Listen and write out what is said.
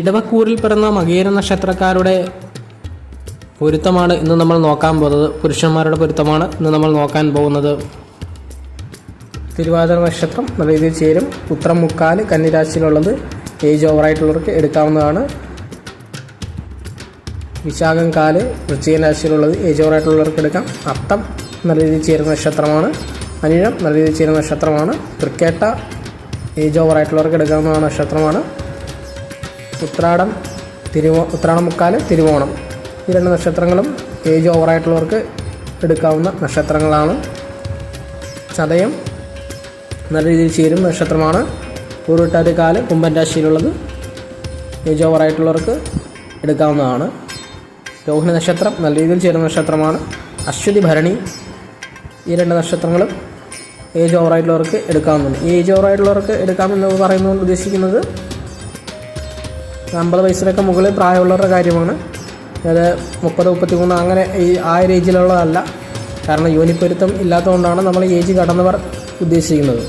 ഇടവക്കൂറിൽ പിറന്ന മകീര നക്ഷത്രക്കാരുടെ പൊരുത്തമാണ് ഇന്ന് നമ്മൾ നോക്കാൻ പോകുന്നത്. പുരുഷന്മാരുടെ പൊരുത്തമാണ് ഇന്ന് നമ്മൾ നോക്കാൻ പോകുന്നത്. തിരുവാതിര നക്ഷത്രം നല്ല രീതിയിൽ ചേരും. ഉത്രം മുക്കാൽ കന്നിരാശിയിലുള്ളത് ഏജ് ഓവറായിട്ടുള്ളവർക്ക് എടുക്കാവുന്നതാണ്. വിശാഖം കാൽ വൃശ്ചിക രാശിയിലുള്ളത് ഏജ് ഓവറായിട്ടുള്ളവർക്ക് എടുക്കാം. അത്തം നല്ല രീതിയിൽ ചേരുന്ന നക്ഷത്രമാണ്. അനിഴം നല്ല രീതിയിൽ ചേരുന്ന നക്ഷത്രമാണ്. തൃക്കേട്ട ഏജ് ഓവറായിട്ടുള്ളവർക്ക് എടുക്കാവുന്നതാണ് നക്ഷത്രമാണ്. ഉത്രാടം തിരുവോ ഉത്രാടം മുക്കാൽ തിരുവോണം. ഈ രണ്ട് നക്ഷത്രങ്ങളും ഏജ് ഓവറായിട്ടുള്ളവർക്ക് എടുക്കാവുന്ന നക്ഷത്രങ്ങളാണ്. ചതയം നല്ല രീതിയിൽ ചേരും നക്ഷത്രമാണ്. പൂർവിട്ടാതി കാൽ കുംഭൻ രാശിയിലുള്ളത് ഏജ് ഓവറായിട്ടുള്ളവർക്ക് എടുക്കാവുന്നതാണ്. രോഹിണി നക്ഷത്രം നല്ല രീതിയിൽ ചേരുന്ന നക്ഷത്രമാണ്. അശ്വതി ഭരണി ഈ രണ്ട് നക്ഷത്രങ്ങളും ഏജ് ഓവറായിട്ടുള്ളവർക്ക് എടുക്കാവുന്നതാണ്. ഏജ് ഓവറായിട്ടുള്ളവർക്ക് എടുക്കാമെന്ന് പറയുന്നതുകൊണ്ട് ഉദ്ദേശിക്കുന്നത് അമ്പത് വയസ്സിനൊക്കെ മുകളിൽ പ്രായമുള്ളവരുടെ കാര്യമാണ്. അത് മുപ്പത് മുപ്പത്തി മൂന്ന് അങ്ങനെ ഈ ആ ഏജിലുള്ളതല്ല കാരണം യോനിപ്പൊരുത്തം ഇല്ലാത്തതുകൊണ്ടാണ് നമ്മൾ ഏജ് കടന്നവർ ഉദ്ദേശിക്കുന്നത്.